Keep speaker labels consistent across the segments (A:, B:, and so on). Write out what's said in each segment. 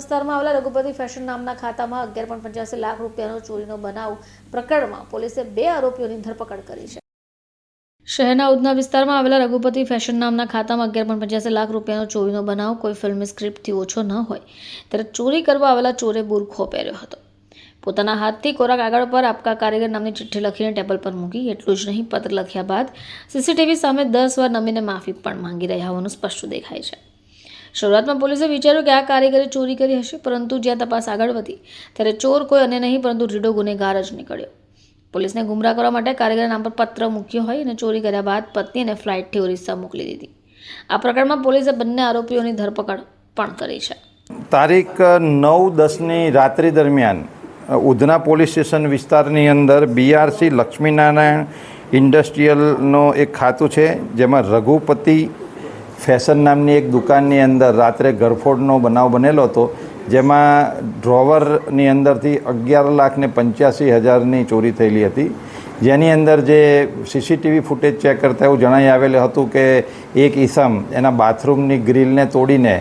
A: વિસ્તારમાં આવેલા રઘુપતિ ફેશન નામના ખાતામાં અગિયાર પોઈન્ટ પંચ્યાસી લાખ રૂપિયાનો ચોરીનો બનાવ પ્રકરણમાં પોલીસે બે આરોપીઓની ધરપકડ કરી છે. શહેરના ઉધના વિસ્તારમાં આવેલા રઘુપતિ ફેશન નામના ખાતામાં અગિયાર પોઈન્ટ પંચ્યાસી લાખ રૂપિયાનો ચોરીનો બનાવ કોઈ ફિલ્મ સ્ક્રિપ્ટથી ઓછો ન હોય. ત્યારે ચોરી કરવા આવેલા ચોરે બુરખો પહેર્યો હતો. પોતાના હાથથી કોરા કાગળ પર આપકા કારીગર નામની ચિઠ્ઠી લખીને ટેબલ પર મૂકી, એટલું જ નહીં, પત્ર લખ્યા બાદ સીસીટીવી સામે દસ વાર નમીને માફી પણ માંગી રહ્યા હોવાનું સ્પષ્ટ દેખાય છે. શરૂઆતમાં પોલીસે વિચાર્યું કે આ કારીગરે ચોરી કરી હશે, પરંતુ જ્યાં તપાસ આગળ વધી, ત્યારે ચોર કોઈ અને નહીં, પરંતુ રીડો ગુનેગાર જ નીકળ્યો. પોલીસને ગુમરાહ કરવા માટે કારીગરના નામ પર પત્ર મૂક્યો હોય અને ચોરી કર્યા બાદ પત્નીને ફ્લાઇટથી ઓરિસ્સા મોકલી દીધી. આ પ્રકરણમાં પોલીસે બંને આરોપીઓની ધરપકડ પણ કરી છે.
B: તારીખ નવ દસની રાત્રિ દરમિયાન ઉધના પોલીસ સ્ટેશન વિસ્તારની અંદર બીઆરસી લક્ષ્મીનારાયણ ઇન્ડસ્ટ્રીયલનો એક ખાતું છે, જેમાં રઘુપતિ ફેશન નામની એક દુકાનની અંદર રાત્રે ગરફોડનો બનાવ બનેલો હતો, જેમાં ડ્રોવરની અંદરથી અગિયાર લાખ ને પંચ્યાસી હજારની ચોરી થયેલી હતી. જેની અંદર જે સીસીટીવી ફૂટેજ ચેક કરતા એવું જણાઈ આવેલું હતું કે એક ઈસમ એના બાથરૂમની ગ્રીલને તોડીને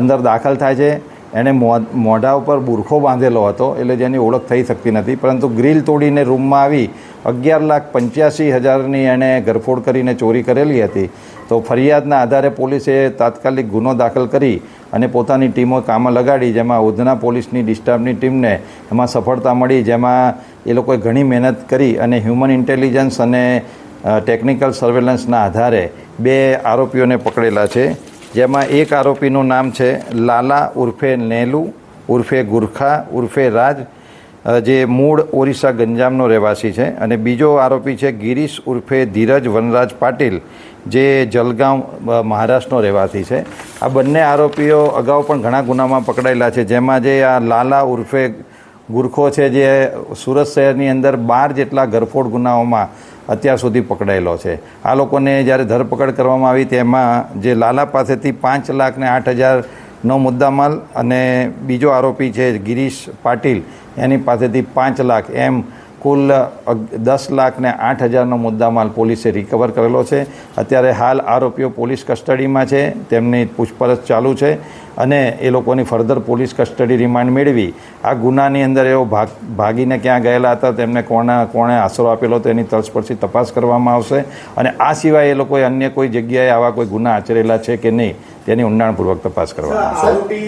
B: અંદર દાખલ થાય છે. એણે મોઢા ઉપર બુરખો બાંધેલો હતો, એટલે જેની ઓળખ થઈ શકતી નથી. પરંતુ ગ્રીલ તોડીને રૂમમાં આવી અગિયાર લાખ પંચ્યાસી હજારની એણે ગરફોડ કરીને ચોરી કરેલી હતી. તો ફરિયાદના આધારે પોલીસે તાત્કાલિક ગુનો દાખલ કરી અને પોતાની ટીમો કામમાં લગાડી, જેમાં ઉધના પોલીસની ડિસ્ટર્બની ટીમને એમાં સફળતા મળી, જેમાં એ લોકોએ ઘણી મહેનત કરી અને હ્યુમન ઇન્ટેલિજન્સ અને ટેકનિકલ સર્વેલન્સના આધારે બે આરોપીઓને પકડેલા છે. જેમાં એક આરોપીનું નામ છે લાલા ઉર્ફે નેલુ, ઉર્ફે ગુરખા, ઉર્ફે રાજ જે મૂળ ઓરિસ્સા ગંજામનો રહેવાસી છે. અને બીજો આરોપી છે ગિરીશ ઉર્ફે ધીરજ વનરાજ પાટીલ. જે જલગાંવ મહારાષ્ટ્રનો રહેવાસી છે. આ બંને આરોપીઓ અગાઉ પણ ઘણા ગુનામાં પકડાયેલા છે. જેમાં જે આ લાલા ઉર્ફે ગુરખો છે જે સુરત શહેરની અંદર બાર જેટલા ગરફોડ ગુનાઓમાં અત્યાર સુધી પકડાયેલો છે. આ લોકોને જ્યારે ધરપકડ કરવામાં આવી તેમાં જે લાલા પાસેથી પાંચ લાખ ને આઠ હજારનો મુદ્દામાલ અને બીજો આરોપી છે ગિરીશ પાટીલ, એની પાસેથી પાંચ લાખ એમ કુલ દસ લાખ ને આઠ હજારનો મુદ્દામાલ પોલીસે રિકવર કરેલો છે. અત્યારે હાલ આરોપીઓ પોલીસ કસ્ટડીમાં છે. તેમની પૂછપરછ ચાલુ છે અને એ લોકોની ફર્ધર પોલીસ કસ્ટડી રિમાન્ડ મેળવી. આ ગુનાની અંદર એઓ ભાગ ભાગીને ક્યાં ગયેલા હતા તેમને કોણે કોણે આશરો આપેલો હતો એની તલસ્પર્શી તપાસ કરવામાં આવશે. અને આ સિવાય એ લોકોએ અન્ય કોઈ જગ્યાએ આવા કોઈ ગુના આચરેલા છે કે નહીં તેની ઊંડાણપૂર્વક તપાસ કરવામાં આવશે.